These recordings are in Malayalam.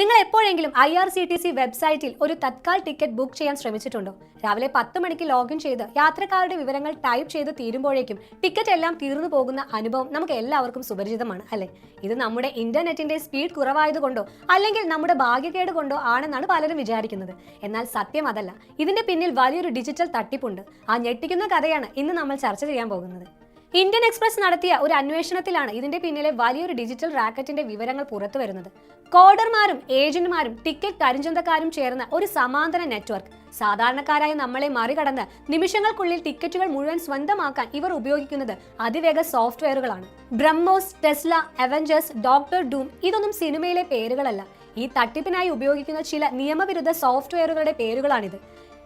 നിങ്ങൾ എപ്പോഴെങ്കിലും I R C T C വെബ്സൈറ്റിൽ ഒരു തത്കാൽ ടിക്കറ്റ് ബുക്ക് ചെയ്യാൻ ശ്രമിച്ചിട്ടുണ്ടോ? രാവിലെ പത്ത് മണിക്ക് ലോഗിൻ ചെയ്ത് യാത്രക്കാരുടെ വിവരങ്ങൾ ടൈപ്പ് ചെയ്ത് തീരുമ്പോഴേക്കും ടിക്കറ്റ് എല്ലാം തീർന്നു പോകുന്ന അനുഭവം നമുക്ക് എല്ലാവർക്കും സുപരിചിതമാണ് അല്ലെ? ഇത് നമ്മുടെ ഇന്റർനെറ്റിന്റെ സ്പീഡ് കുറവായതുകൊണ്ടോ അല്ലെങ്കിൽ നമ്മുടെ ഭാഗ്യക്കേട് കൊണ്ടോ ആണെന്നാണ് പലരും വിചാരിക്കുന്നത്. എന്നാൽ സത്യം അതല്ല. ഇതിന്റെ പിന്നിൽ വലിയൊരു ഡിജിറ്റൽ തട്ടിപ്പുണ്ട്. ആ ഞെട്ടിക്കുന്ന കഥയാണ് ഇന്ന് നമ്മൾ ചർച്ച ചെയ്യാൻ പോകുന്നത്. ഇന്ത്യൻ എക്സ്പ്രസ് നടത്തിയ ഒരു അന്വേഷണത്തിലാണ് ഇതിന്റെ പിന്നിലെ വലിയൊരു ഡിജിറ്റൽ റാക്കറ്റിന്റെ വിവരങ്ങൾ പുറത്തു വരുന്നത്. കോഡർമാരും ഏജന്റുമാരും ടിക്കറ്റ് കരിഞ്ചന്തക്കാരും ചേർന്ന ഒരു സമാന്തര നെറ്റ്വർക്ക്. സാധാരണക്കാരായ നമ്മളെ മറികടന്ന് നിമിഷങ്ങൾക്കുള്ളിൽ ടിക്കറ്റുകൾ മുഴുവൻ സ്വന്തമാക്കാൻ ഇവർ ഉപയോഗിക്കുന്നത് അതിവേഗ സോഫ്റ്റ്വെയറുകളാണ്. BrahMos Tesla Avengers doctor Doom ഇതൊന്നും സിനിമയിലെ പേരുകളല്ല. ഈ തട്ടിപ്പിനായി ഉപയോഗിക്കുന്ന ചില നിയമവിരുദ്ധ സോഫ്റ്റ്വെയറുകളുടെ പേരുകളാണിത്.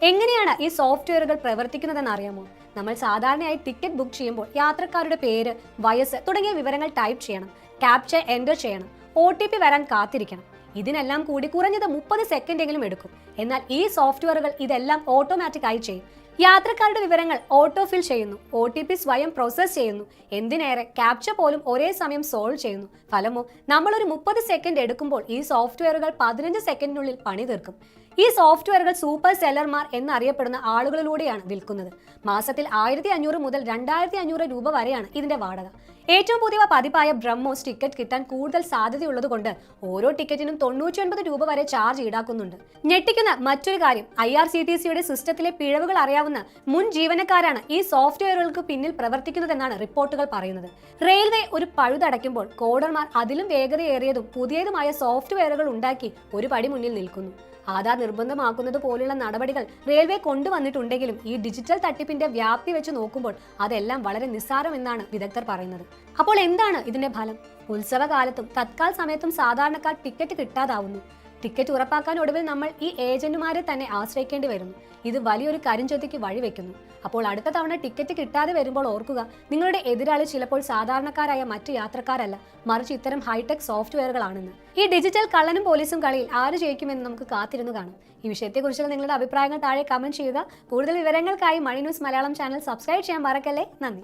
എങ്ങനെയാണ് ഈ സോഫ്റ്റ്വെയറുകൾ പ്രവർത്തിക്കുന്നതെന്ന് അറിയാമോ? നമ്മൾ സാധാരണയായി ടിക്കറ്റ് ബുക്ക് ചെയ്യുമ്പോൾ യാത്രക്കാരുടെ പേര് വയസ്സ് തുടങ്ങിയ വിവരങ്ങൾ ടൈപ്പ് ചെയ്യണം ക്യാപ്ചർ എന്റർ ചെയ്യണം ഒ ടി പി വരാൻ കാത്തിരിക്കണം. ഇതിനെല്ലാം കൂടി കുറഞ്ഞത് മുപ്പത് സെക്കൻഡെങ്കിലും എടുക്കും. എന്നാൽ ഈ സോഫ്റ്റ്വെയറുകൾ ഇതെല്ലാം ഓട്ടോമാറ്റിക് ആയി ചെയ്യും. യാത്രക്കാരുടെ വിവരങ്ങൾ ഓട്ടോ ഫിൽ ചെയ്യുന്നു. ഒ ടി പി സ്വയം പ്രോസസ് ചെയ്യുന്നു. എന്തിനേറെ ക്യാപ്ചർ പോലും ഒരേ സമയം സോൾവ് ചെയ്യുന്നു. ഫലമോ നമ്മളൊരു മുപ്പത് സെക്കൻഡ് എടുക്കുമ്പോൾ ഈ സോഫ്റ്റ്വെയറുകൾ പതിനഞ്ച് സെക്കൻഡിനുള്ളിൽ പണി തീർക്കും. ഈ സോഫ്റ്റ്വെയറുകൾ സൂപ്പർ സെല്ലർമാർ എന്നറിയപ്പെടുന്ന ആളുകളിലൂടെയാണ് വിൽക്കുന്നത്. മാസത്തിൽ ആയിരത്തി അഞ്ഞൂറ് മുതൽ രണ്ടായിരത്തി അഞ്ഞൂറ് രൂപ വരെയാണ് ഇതിന്റെ വാടക. ഏറ്റവും പുതിയ പതിപ്പായ ബ്രഹ്മോസ് ടിക്കറ്റ് കിട്ടാൻ കൂടുതൽ സാധ്യതയുള്ളതുകൊണ്ട് ഓരോ ടിക്കറ്റിനും തൊണ്ണൂറ്റി രൂപ വരെ ചാർജ് ഈടാക്കുന്നുണ്ട്. ഞെട്ടിക്കുന്ന മറ്റൊരു കാര്യം ഐ സിസ്റ്റത്തിലെ പിഴവുകൾ അറിയാവുന്ന മുൻ ജീവനക്കാരാണ് ഈ സോഫ്റ്റ്വെയറുകൾക്ക് പിന്നിൽ പ്രവർത്തിക്കുന്നതെന്നാണ് റിപ്പോർട്ടുകൾ പറയുന്നത്. റെയിൽവേ ഒരു പഴുതടയ്ക്കുമ്പോൾ കോഡർമാർ അതിലും വേഗതയേറിയതും പുതിയതുമായ സോഫ്റ്റ്വെയറുകൾ ഉണ്ടാക്കി ഒരു പടി മുന്നിൽ നിൽക്കുന്നു. ആധാർ നിർബന്ധമാക്കുന്നത് പോലുള്ള നടപടികൾ റെയിൽവേ കൊണ്ടുവന്നിട്ടുണ്ടെങ്കിലും ഈ ഡിജിറ്റൽ തട്ടിപ്പിന്റെ വ്യാപ്തി വെച്ച് നോക്കുമ്പോൾ അതെല്ലാം വളരെ നിസ്സാരമെന്നാണ് വിദഗ്ധർ പറയുന്നത്. അപ്പോൾ എന്താണ് ഇതിന്റെ ഫലം? ഉത്സവകാലത്തും തത്കാൽ സമയത്തും സാധാരണക്കാർ ടിക്കറ്റ് കിട്ടാതാവുന്നു. ടിക്കറ്റ് ഉറപ്പാക്കാൻ ഒടുവിൽ നമ്മൾ ഈ ഏജന്റുമാരെ തന്നെ ആശ്രയിക്കേണ്ടി വരുന്നു. ഇത് വലിയൊരു കരിഞ്ചൊത്തിക്ക് വഴിവെക്കുന്നു അപ്പോൾ അടുത്ത തവണ ടിക്കറ്റ് കിട്ടാതെ വരുമ്പോൾ ഓർക്കുക നിങ്ങളുടെ എതിരാളി ചിലപ്പോൾ സാധാരണക്കാരായ മറ്റ് യാത്രക്കാരല്ല. മറിച്ച് ഇത്തരം ഹൈടെക് സോഫ്റ്റ്വെയറുകളാണെന്ന്. ഈ ഡിജിറ്റൽ കള്ളനും പോലീസും കളിയിൽ ആര് ജയിക്കുമെന്ന് നമുക്ക് കാത്തിരുന്നു കാണാം. ഈ വിഷയത്തെക്കുറിച്ചുള്ള നിങ്ങളുടെ അഭിപ്രായങ്ങൾ താഴെ കമന്റ് ചെയ്യുക. കൂടുതൽ വിവരങ്ങൾക്കായി money news Malayalam channel subscribe ചെയ്യാൻ മറക്കല്ലേ? നന്ദി.